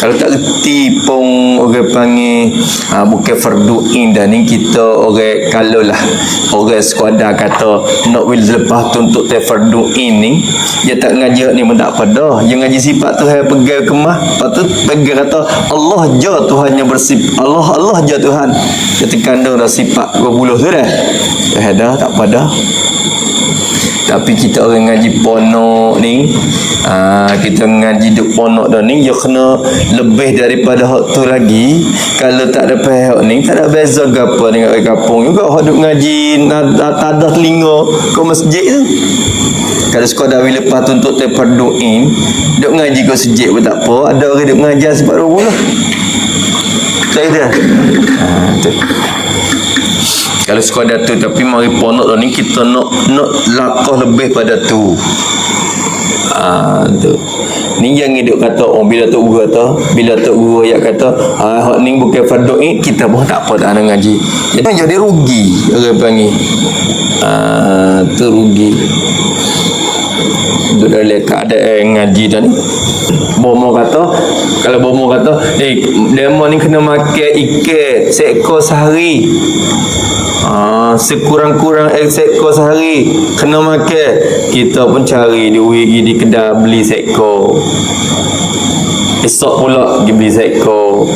kalau tak reti pun orang panggil ha, bukan fardu in dah ni kita orang kalau lah orang sekadar kata nak will lepas tu untuk te fardu in ni dia tak ngaji ni pun tak apa dah. Dia ngaji sifat tu hai pegang kemah lepas tu pegang kata Allah je Tuhan yang bersifat Allah Allah je Tuhan. Kita kandung dah sifat berbuluh tu dah. Eh dah tak apa dah tapi kita orang ngaji ponok ni aa, kita ngaji duk ponok dah ni dia kena lebih daripada hak tu lagi. Kalau tak ada pihak ni tak ada beza ke apa dengan orang kampung. Juga hak duk ngaji na- tadah telinga ke masjid tu. Kalau sekadar bila lepas tu untuk terperduin duk ngaji ke masjid pun tak apa. Ada orang duk mengajar sebab dua bulan tak ada. Ha, tu kalau sekadar tu tapi mari ponok ni kita nak nak lakah lebih pada tu Ah tu. Ni yang hidup kata oh bila tok guru kata, bila tok guru ayat kata, ah hak ni bukan fardu ain, kita pun tak apa tak ngaji. Jadi jadi rugi orang panggil. Ah tu rugi. Duduk dalam keadaan ngaji dah ni. Bomo kata, kalau bomo kata, eh, demo ni kena makan ikan seekor sehari. Ah, sekurang-kurang ekor sehari kena makan. Kita pun cari duit pergi di kedai beli seekor. Esok pula pergi beli seekor.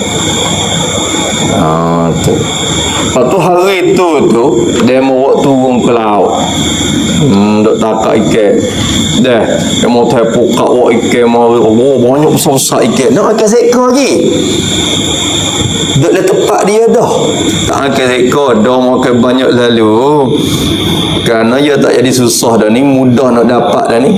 Ah, tu. Lepas tu hari tu tu mau buat turun ke laut. Dok takak ikan. Dah, dia mau tepu kat wak ikan mari. Oh, banyak besar-besar ikan. Nak makan seekor lagi. Duduk dalam tempat dia dah Tak akan ekor Dah makan banyak lalu Kerana dia tak jadi susah dah ni Mudah nak dapat dah ni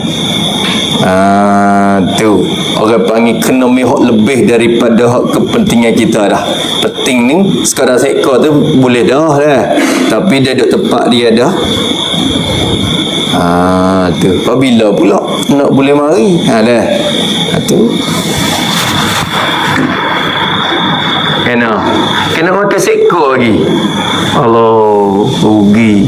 Ah, tu orang panggil kena mihak lebih daripada hak kepentingan kita dah penting ni sekadar seekor tu boleh dah lah tapi dia duduk tempat dia dah Ha tu. Kau bila pula nak boleh mari? Ha dah. Ha tu. Kena. Kena makan seko lagi. Allah rugi.